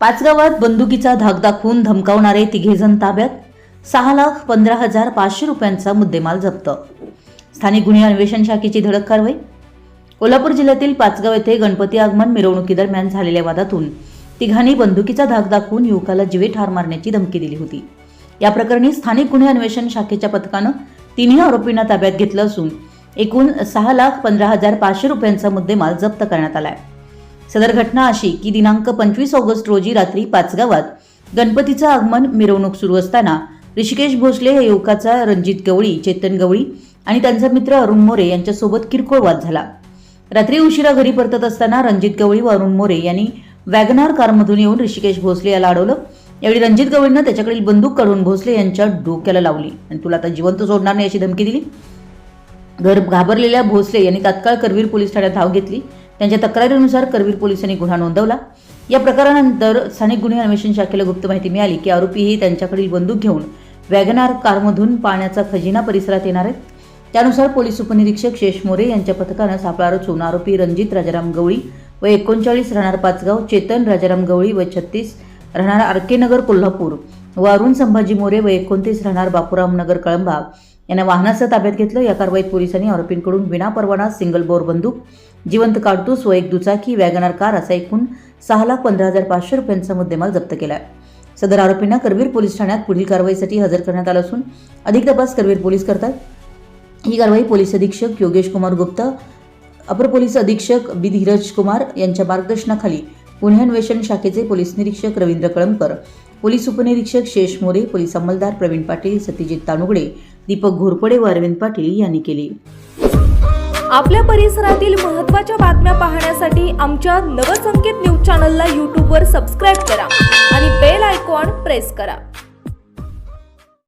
पाच गावात बंदुकीचा धाक दाखवून धमकावणारे तिघेजण ताब्यात. सहा लाख पंधरा हजार पाचशे रुपयांचा मुद्देमाल जप्त. स्थानिक गुन्हे अन्वेषण शाखेची धडक कारवाई. कोल्हापूर जिल्ह्यातील पाचगाव येथे गणपती आगमन मिरवणुकीदरम्यान झालेल्या वादातून तिघांनी बंदुकीचा धाक दाखवून युवकाला जीवे ठार मारण्याची धमकी दिली होती. या प्रकरणी स्थानिक गुन्हे अन्वेषण शाखेच्या पथकानं तिन्ही आरोपींना ताब्यात घेतलं असून एकूण सहा लाख पंधरा हजार पाचशे रुपयांचा मुद्देमाल जप्त करण्यात आला आहे सदर घटना अशी की दिनांक पंचवीस ऑगस्ट रोजी रात्री पाचगावात गणपतीचं आगमन मिरवणूक सुरू असताना ऋषिकेश भोसले या युवकाचा रणजित गवळी चेतन गवळी आणि त्यांचा मित्र अरुण मोरे यांच्यासोबत किरकोळ वाद झाला. रात्री उशिरा घरी परतत असताना रणजित गवळी व अरुण मोरे यांनी वॅगनार कारमधून येऊन ऋषिकेश भोसले याला अडवलं. यावेळी रणजित गवळीनं त्याच्याकडील बंदूक काढून भोसले यांच्या डोक्याला लावली आणि तुला आता जिवंत सोडणार नाही अशी धमकी दिली. घर घाबरलेल्या भोसले यांनी तात्काळ करवीर पोलीस ठाण्यात धाव घेतली. त्यांच्या तक्रारीनुसार करवीर पोलिसांनी गुन्हा नोंदवला. या प्रकारानंतर स्थानिक गुन्हे अन्वेषण शाखेला गुप्त माहिती मिळाली की आरोपीही त्यांच्याकडील बंदूक घेऊन वॅगनार कारमधून पाण्याचा खजिना परिसरात येणार आहेत. त्यानुसार पोलीस उपनिरीक्षक शेष मोरे यांच्या पथकानं सापळा रचून आरोपी रणजित राजाराम गवळी व एकोणचाळीस राहणार पाचगाव चेतन राजाराम गवळी व छत्तीस राहणार आरकेनगर नगर कोल्हापूर व अरुण संभाजी मोरे व एकोणतीस राहणार बापूराम नगर कळंबा यांना वाहनासह ताब्यात घेतलं. या कारवाईत पोलिसांनी आरोपींकडून विनापरवाना सिंगल बोर बंदूक जिवंत काढतूस व एक दुचाकी वॅगनर कार असा एकूण सहा लाख पंधरा हजार पाचशे रुपयांचा मुद्देमाल जप्त केला सदर आरोपींना करवीर पोलीस ठाण्यात पुढील कारवाईसाठी हजर करण्यात आलं असून अधिक तपास करवीर पोलीस करतात. ही कारवाई पोलीस अधीक्षक योगेश कुमार गुप्ता अपर पोलीस अधीक्षक बी धीरज कुमार यांच्या मार्गदर्शनाखाली गुन्हे अन्वेषण शाखेचे पोलीस निरीक्षक रवींद्र कळमकर पोलीस उपनिरीक्षक शेष मोरे पोलीस अंमलदार प्रवीण पाटील सत्यजित तानुगडे दीपक घोरपडे व अरविंद पाटील यांनी केली. आपल्या परिसरातील महत्त्वाच्या बातम्या पाहण्यासाठी आमच्या नवसंकेत न्यूज चॅनलला यूट्यूबवर सबस्क्राईब करा आणि बेल आयकॉन प्रेस करा.